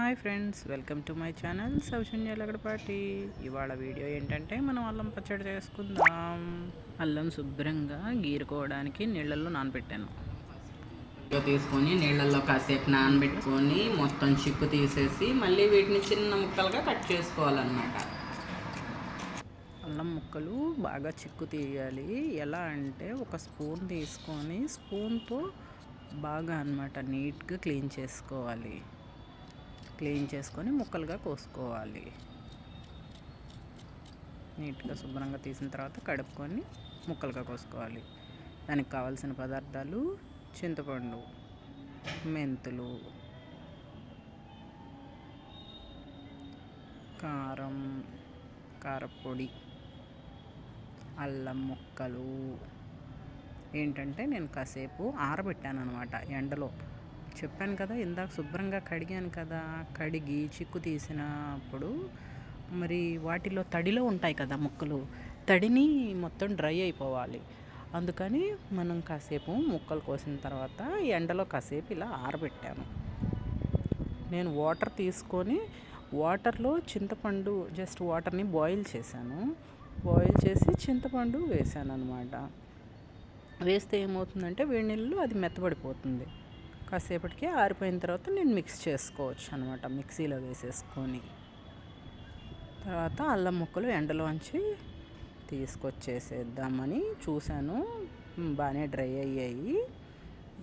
Hi friends welcome to my channel Soujanya Lagadapati. ఇవాళ video ఏంటంటే మనం అల్లం పచ్చడి చేసుకుందాం. అల్లం శుభ్రంగా గీరుకోవడానికి నీళ్ళల్లో నానబెట్టాను. తీసుకొని నీళ్ళల్లో కాసేపు నానబెట్టుకొని మొత్తం చిప్పు తీసేసి మళ్ళీ వీటిని చిన్న ముక్కలుగా కట్ చేసుకోవాలన్నమాట. అల్లం ముక్కలు బాగా చిక్కు తీయాలి. ఎలా అంటే ఒక స్పూన్ తీసుకొని స్పూన్తో బాగా అన్నమాట నీట్గా క్లీన్ చేసుకోవాలి. క్లీన్ చేసుకొని ముక్కలుగా కోసుకోవాలి. నీట్గా శుభ్రంగా తీసిన తర్వాత కడుక్కొని ముక్కలుగా కోసుకోవాలి. దానికి కావాల్సిన పదార్థాలు చింతపండు మెంతులు కారం కారపొడి అల్లం ముక్కలు. ఏంటంటే నేను కాసేపు ఆరబెట్టాను అనమాట ఎండలో. చెప్పాను కదా ఇందాక శుభ్రంగా కడిగాను కదా కడిగి చిక్కు తీసినప్పుడు మరి వాటిలో తడిలో ఉంటాయి కదా ముక్కలు తడిని మొత్తం డ్రై అయిపోవాలి. అందుకని మనం కాసేపు ముక్కలు కోసిన తర్వాత ఎండలో కాసేపు ఇలా ఆరబెట్టాను నేను వాటర్ తీసుకొని వాటర్లో చింతపండు జస్ట్ వాటర్ని బాయిల్ చేశాను. బాయిల్ చేసి చింతపండు వేసాను అనమాట వేస్తే ఏమవుతుందంటే వేడి నీళ్ళు అది మెత్తబడిపోతుంది. కాసేపటికి ఆరిపోయిన తర్వాత నేను మిక్స్ చేసుకోవచ్చు అనమాట మిక్సీలో వేసేసుకొని తర్వాత అల్లం ముక్కలు ఎండలోంచి తీసుకొచ్చేసేద్దామని చూశాను. బాగానే డ్రై అయ్యాయి.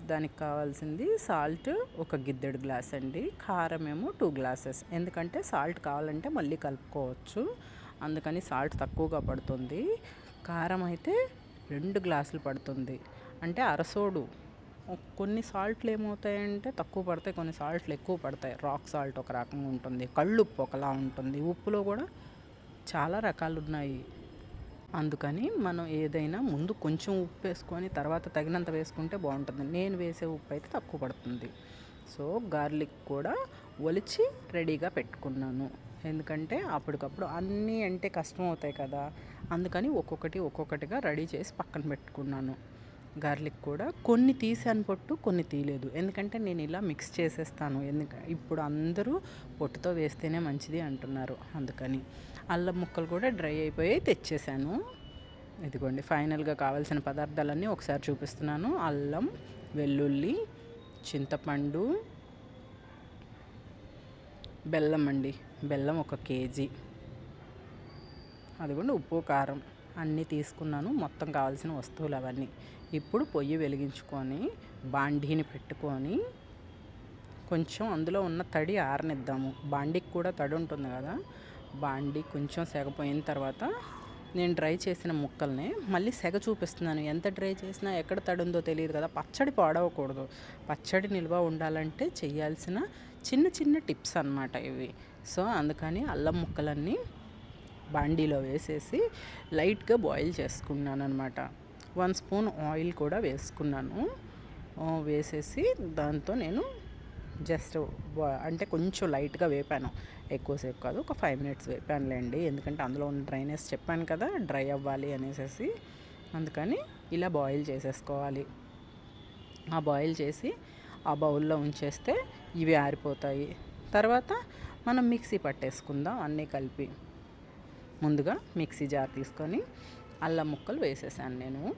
దానికి కావాల్సింది సాల్ట్ ఒక గిద్దెడు గ్లాస్ అండి. కారం ఏమో టూ గ్లాసెస్. ఎందుకంటే సాల్ట్ కావాలంటే మళ్ళీ కలుపుకోవచ్చు. అందుకని సాల్ట్ తక్కువగా పడుతుంది. కారం అయితే రెండు గ్లాసులు పడుతుంది. అంటే అరసోడు కొన్ని సాల్ట్లు ఏమవుతాయంటే తక్కువ పడతాయి కొన్ని సాల్ట్లు ఎక్కువ పడతాయి. రాక్ సాల్ట్ ఒక రకంగా ఉంటుంది కళ్ళుప్పు ఒకలా ఉంటుంది. ఉప్పులో కూడా చాలా రకాలు ఉన్నాయి. అందుకని మనం ఏదైనా ముందు కొంచెం ఉప్పు వేసుకొని తర్వాత తగినంత వేసుకుంటే బాగుంటుంది. నేను వేసే ఉప్పు అయితే తక్కువ పడుతుంది. సో గార్లిక్ కూడా ఒలిచి రెడీగా పెట్టుకున్నాను. ఎందుకంటే అప్పటికప్పుడు అన్నీ అంటే కష్టం అవుతాయి కదా. అందుకని ఒక్కొక్కటి ఒక్కొక్కటిగా రెడీ చేసి పక్కన పెట్టుకున్నాను. గార్లిక్ కూడా. కొన్ని తీసాను పొట్టు కొన్ని తీయలేదు. ఎందుకంటే నేను ఇలా మిక్స్ చేసేస్తాను. ఎందుకంటే ఇప్పుడు అందరూ పొట్టుతో వేస్తేనే మంచిది అంటున్నారు. అందుకని అల్లం ముక్కలు కూడా డ్రై అయిపోయి తెచ్చేసాను. ఇదిగోండి ఫైనల్గా కావాల్సిన పదార్థాలన్నీ ఒకసారి చూపిస్తున్నాను. అల్లం వెల్లుల్లి చింతపండు బెల్లం అండి. బెల్లం ఒక కేజీ. అదిగోండి ఉప్పు కారం. అన్నీ తీసుకున్నాను. మొత్తం కావాల్సిన వస్తువులు అవన్నీ. ఇప్పుడు పొయ్యి వెలిగించుకొని బాండీని పెట్టుకొని కొంచెం అందులో ఉన్న తడి ఆరనిద్దాము. బాండీకి కూడా తడి ఉంటుంది కదా. బాండీ కొంచెం సెగపోయిన తర్వాత నేను డ్రై చేసిన ముక్కల్ని మళ్ళీ సెగ చూపిస్తున్నాను. ఎంత డ్రై చేసినా ఎక్కడ తడుందో ఉందో తెలియదు కదా. పచ్చడి పాడవకూడదు. పచ్చడి నిల్వ ఉండాలంటే చేయాల్సిన చిన్న చిన్న టిప్స్ అనమాట ఇవి. సో అందుకని అల్లం ముక్కలన్నీ బాండీలో వేసేసి లైట్గా బాయిల్ చేసుకున్నాను అనమాట వన్ స్పూన్ ఆయిల్ కూడా వేసుకున్నాను. వేసేసి దాంతో నేను జస్ట్ అంటే కొంచెం లైట్గా వేపాను. ఎక్కువసేపు కాదు ఒక ఫైవ్ మినిట్స్ వేపానులేండి. ఎందుకంటే అందులో ఉన్న డ్రైనెస్ చెప్పాను కదా డ్రై అవ్వాలి అనేసి అందుకని ఇలా బాయిల్ చేసేసుకోవాలి. ఆ బాయిల్ చేసి ఆ బౌల్లో ఉంచేస్తే ఇవి ఆరిపోతాయి. తర్వాత మనం మిక్సీ పట్టేసుకుందాం అన్నీ కలిపి. ముందుగా మిక్సీ జార్ తీసుకొని అల్లం ముక్కలు వేసేసాను నేను.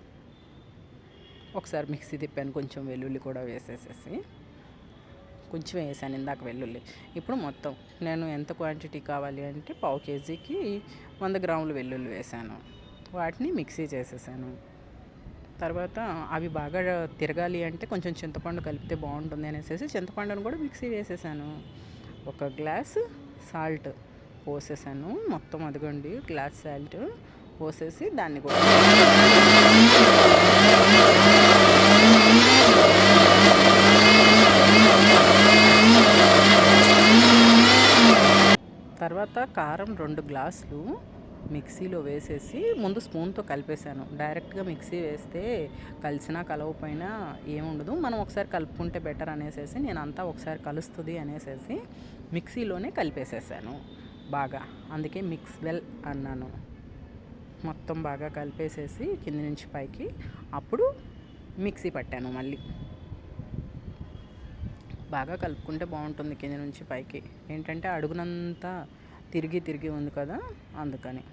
ఒకసారి మిక్సీ తిప్పాను కొంచెం వెల్లుల్లి కూడా వేసేసేసి. కొంచెం వేసాను ఇందాక వెల్లుల్లి. ఇప్పుడు మొత్తం నేను ఎంత క్వాంటిటీ కావాలి అంటే పావు కేజీకి వంద గ్రాములు వెల్లుల్లి వేసాను. వాటిని మిక్సీ చేసేసాను. తర్వాత అవి బాగా తిరగాలి అంటే కొంచెం చింతపండు కలిపితే బాగుంటుంది అనేసి చింతపండును కూడా మిక్సీ వేసేసాను. ఒక గ్లాస్ సాల్ట్ పోసేసాను. మొత్తం అదిగోండి గ్లాస్ సాల్ట్ పోసేసి దాన్ని కూడా తర్వాత కారం రెండు గ్లాసులు మిక్సీలో వేసేసి ముందు స్పూన్తో కలిపేశాను. డైరెక్ట్గా మిక్సీ వేస్తే కలిసినా కలవపోయినా ఏముండదు. మనం ఒకసారి కలుపుకుంటే బెటర్ అనేసేసి నేను అంతా ఒకసారి కలుస్తుంది అనేసి మిక్సీలోనే కలిపేసేసాను. బాగా. అందుకే మిక్స్ వెల్ అన్నాను. మొత్తం బాగా కలిపేసేసి కింది నుంచి పైకి అప్పుడు మిక్సీ పట్టాను మళ్ళీ. బాగా కలుపుకుంటే బాగుంటుంది కింద నుంచి పైకి. ఏంటంటే అడుగునంతా తిరిగి తిరిగి ఉంది కదా అందుకని.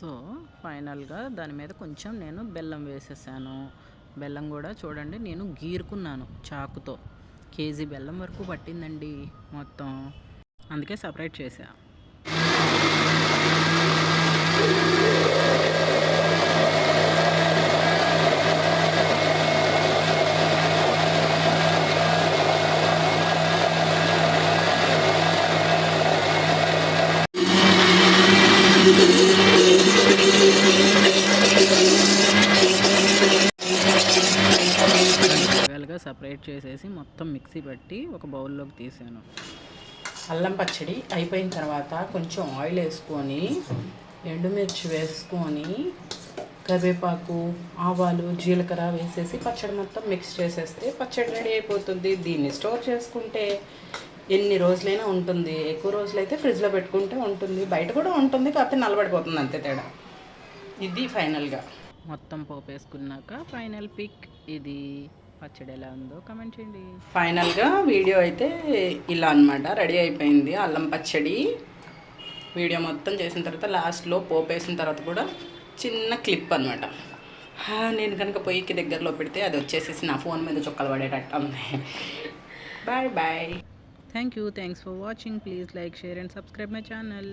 సో ఫైనల్గా దాని మీద కొంచెం నేను బెల్లం వేసేసాను. బెల్లం కూడా చూడండి నేను గీరుకున్నాను చాకుతో. కేజీ బెల్లం వరకు పట్టిందండి మొత్తం. అందుకే సపరేట్ చేశాను సపరేట్ చేసేసి మొత్తం మిక్సీ పెట్టి ఒక బౌల్లోకి తీసాను. అల్లం పచ్చడి అయిపోయిన తర్వాత కొంచెం ఆయిల్ వేసుకొని ఎండుమిర్చి వేసుకొని కరివేపాకు ఆవాలు జీలకర్ర వేసేసి పచ్చడి మొత్తం మిక్స్ చేసేస్తే పచ్చడి రెడీ అయిపోతుంది. దీన్ని స్టోర్ చేసుకుంటే ఎన్ని రోజులైనా ఉంటుంది. ఎక్కువ రోజులైతే ఫ్రిడ్జ్లో పెట్టుకుంటే ఉంటుంది. బయట కూడా ఉంటుంది కాకపోతే నలబడిపోతుంది అంతే తేడా. ఇది ఫైనల్గా మొత్తం పోపు వేసుకున్నాక ఫైనల్ పిక్ ఇది పచ్చడి ఎలా ఉందో కమెంట్ చేయండి. ఫైనల్గా వీడియో అయితే ఇలా అన్నమాట. రెడీ అయిపోయింది అల్లం పచ్చడి. వీడియో మొత్తం చేసిన తర్వాత లాస్ట్లో పోపు వేసిన తర్వాత కూడా చిన్న క్లిప్ అనమాట నేను కనుక పొయ్యికి దగ్గరలో పెడితే అది వచ్చేసేసి నా ఫోన్ మీద చుక్కలు పడేటట్టు ఉంది. Bye bye thank you thanks for watching please like share and subscribe my channel